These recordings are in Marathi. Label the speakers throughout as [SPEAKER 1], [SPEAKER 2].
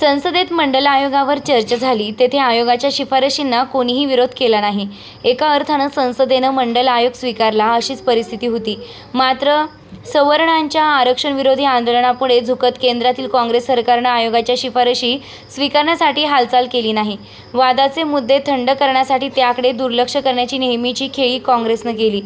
[SPEAKER 1] संसदेत मंडल आयोगावर चर्चा झाली. तेथे आयोगाच्या शिफारशींना कोणीही विरोध केला नाही. एका अर्थानं संसदेनं मंडल आयोग स्वीकारला अशीच परिस्थिती होती. मात्र सवर्णांच्या आरक्षण विरोधी आंदोलनापुढे झुकत केंद्रातील काँग्रेस सरकारनं आयोगाच्या शिफारशी स्वीकारण्यासाठी हालचाल केली नाही. वादाचे मुद्दे थंड करण्यासाठी त्याकडे दुर्लक्ष करण्याची नेहमीची खेळी काँग्रेसनं केली.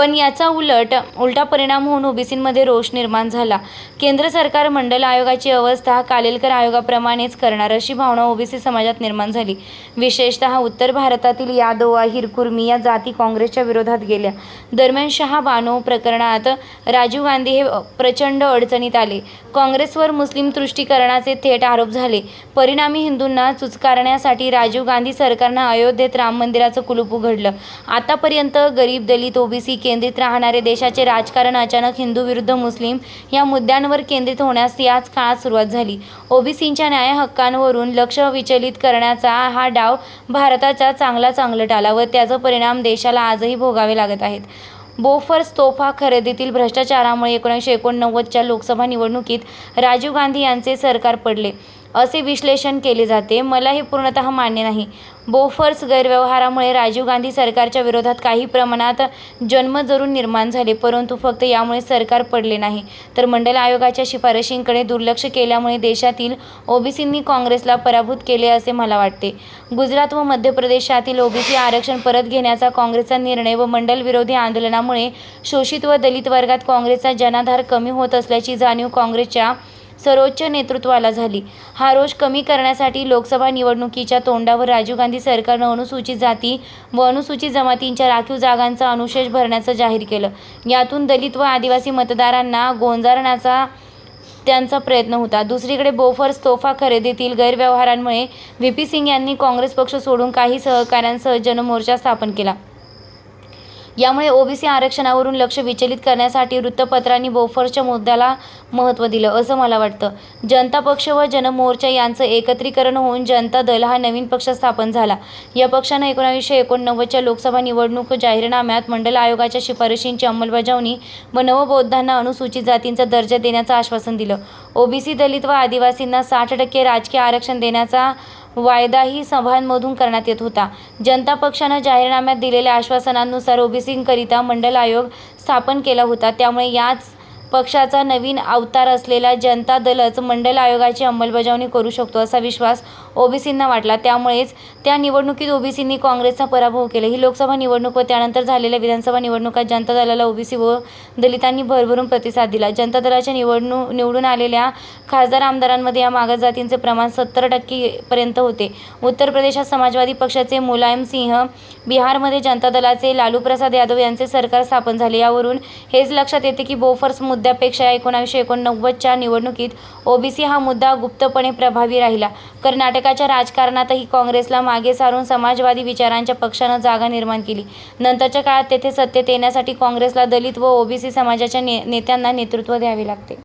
[SPEAKER 1] पण याचा उलट उलटा परिणाम होऊन ओबीसींमध्ये रोष निर्माण झाला. केंद्र सरकार मंडल आयोगाची अवस्था कालेलकर आयोगाप्रमाणेच करणार अशी भावना ओबीसी समाजात निर्माण झाली. विशेषतः उत्तर भारतातील यादव अहिर कुर्मी या जाती काँग्रेसच्या विरोधात गेल्या. दरम्यान शहा बानो प्रकरणात राजीव गांधी हे प्रचंड अडचणीत आले. काँग्रेसवर मुस्लिम तुष्टीकरणाचे थेट आरोप झाले. परिणामी हिंदूंना चुचकारण्यासाठी राजीव गांधी सरकारनं अयोध्येत राम मंदिराचं कुलूप उघडलं. आतापर्यंत गरीब दलित ओबीसी केंद्रित राहणारे देशाचे राजकारण अचानक हिंदू विरुद्ध मुस्लिम या मुद्द्यांवर केंद्रित होण्यास याच काळात सुरुवात झाली. ओबीसींच्या न्याय हक्कांवरून लक्ष विचलित करण्याचा हा डाव भारताचा चांगला चांगलट आला व त्याचा परिणाम देशाला आजही भोगावे लागत आहेत. बोफर्स तोफा खरेदीतील भ्रष्टाचारामुळे एकोणीसशे एकोणनव्वदच्या लोकसभा निवडणुकीत राजीव गांधी यांचे सरकार पडले. असे विश्लेषण केले जाते. मला हे पूर्णतः मान्य नाही. बोफर्स गैरव्यवहारामुळे राजीव गांधी सरकारच्या विरोधात काही प्रमाणात जन्मजरूर निर्माण झाले परंतु फक्त यामुळे सरकार पडले नाही. तर मंडल आयोगाच्या शिफारशींकडे दुर्लक्ष केल्यामुळे देशातील ओबीसींनी काँग्रेसला पराभूत केले असे मला वाटते. गुजरात व मध्य प्रदेशातील ओबीसी आरक्षण परत घेण्याचा काँग्रेसचा निर्णय व मंडल विरोधी आंदोलनामुळे शोषित व दलित वर्गात काँग्रेसचा जनाधार कमी होत असल्याची जाणीव काँग्रेसच्या सर्वोच्च नेतृत्वाला झाली. हा रोष कमी करण्यासाठी लोकसभा निवडणुकीच्या तोंडावर राजीव गांधी सरकारनं अनुसूचित जाती व अनुसूचित जमातींच्या राखीव जागांचा अनुशेष भरण्याचं जाहीर केलं. यातून दलित व आदिवासी मतदारांना गोंजारण्याचा त्यांचा प्रयत्न होता. दुसरीकडे बोफर्स तोफा खरेदीतील गैरव्यवहारांमुळे व्ही. पी. सिंग यांनी काँग्रेस पक्ष सोडून काही सहकाऱ्यांसह जनमोर्चा स्थापन केला. यामुळे ओबीसी आरक्षणावरून लक्ष विचलित करण्यासाठी वृत्तपत्रांनी बोफर्सच्या मुद्द्याला महत्त्व दिलं असं मला वाटतं. जनता पक्ष व जनमोर्चा यांचं एकत्रीकरण होऊन जनता दल हा नवीन पक्ष स्थापन झाला. या पक्षानं एकोणावीसशे एकोणनव्वदच्या लोकसभा निवडणूक जाहीरनाम्यात मंडल आयोगाच्या शिफारशींची अंमलबजावणी व नवबौद्धांना अनुसूचित जातींचा दर्जा देण्याचं आश्वासन दिलं. ओबीसी दलित व आदिवासींना साठ टक्के राजकीय आरक्षण देण्याचा वायदाही सभांमधून करण्यात येत होता. जनता पक्षानं जाहीरनाम्यात दिलेल्या आश्वासनांनुसार ओबीसींकरिता मंडल आयोग स्थापन केला होता. त्यामुळे याच पक्षाचा नवीन अवतार असलेला जनता दलच मंडल आयोगाची अंमलबजावणी करू शकतो असा विश्वास ओबीसींना वाटला. त्यामुळेच त्या निवडणुकीत ओबीसींनी काँग्रेसचा पराभव केला. ही लोकसभा निवडणूक व त्यानंतर झालेल्या विधानसभा निवडणुकात जनता दलाला ओबीसी व दलितांनी भरभरून प्रतिसाद दिला. जनता दलाच्या निवडणू निवडून आलेल्या खासदार आमदारांमध्ये या मागास जातींचे प्रमाण सत्तर टक्केपर्यंत होते. उत्तर प्रदेशात समाजवादी पक्षाचे मुलायम सिंह बिहारमध्ये जनता दलाचे लालू प्रसाद यादव यांचे सरकार स्थापन झाले. यावरून हेच लक्षात येते की बोफर्स मुद्द्यापेक्षा एकोणावीसशे एकोणनव्वदच्या निवडणुकीत ओबीसी हा मुद्दा गुप्तपणे प्रभावी राहिला. कर्नाटक कर्नाटकाच्या राजकारणातही काँग्रेसला मागे सारून समाजवादी विचारांच्या पक्षानं जागा निर्माण केली. नंतरच्या काळात तेथे सत्तेत येण्यासाठी काँग्रेसला दलित व ओबीसी समाजाच्या ने नेत्यांना नेतृत्व द्यावे लागते.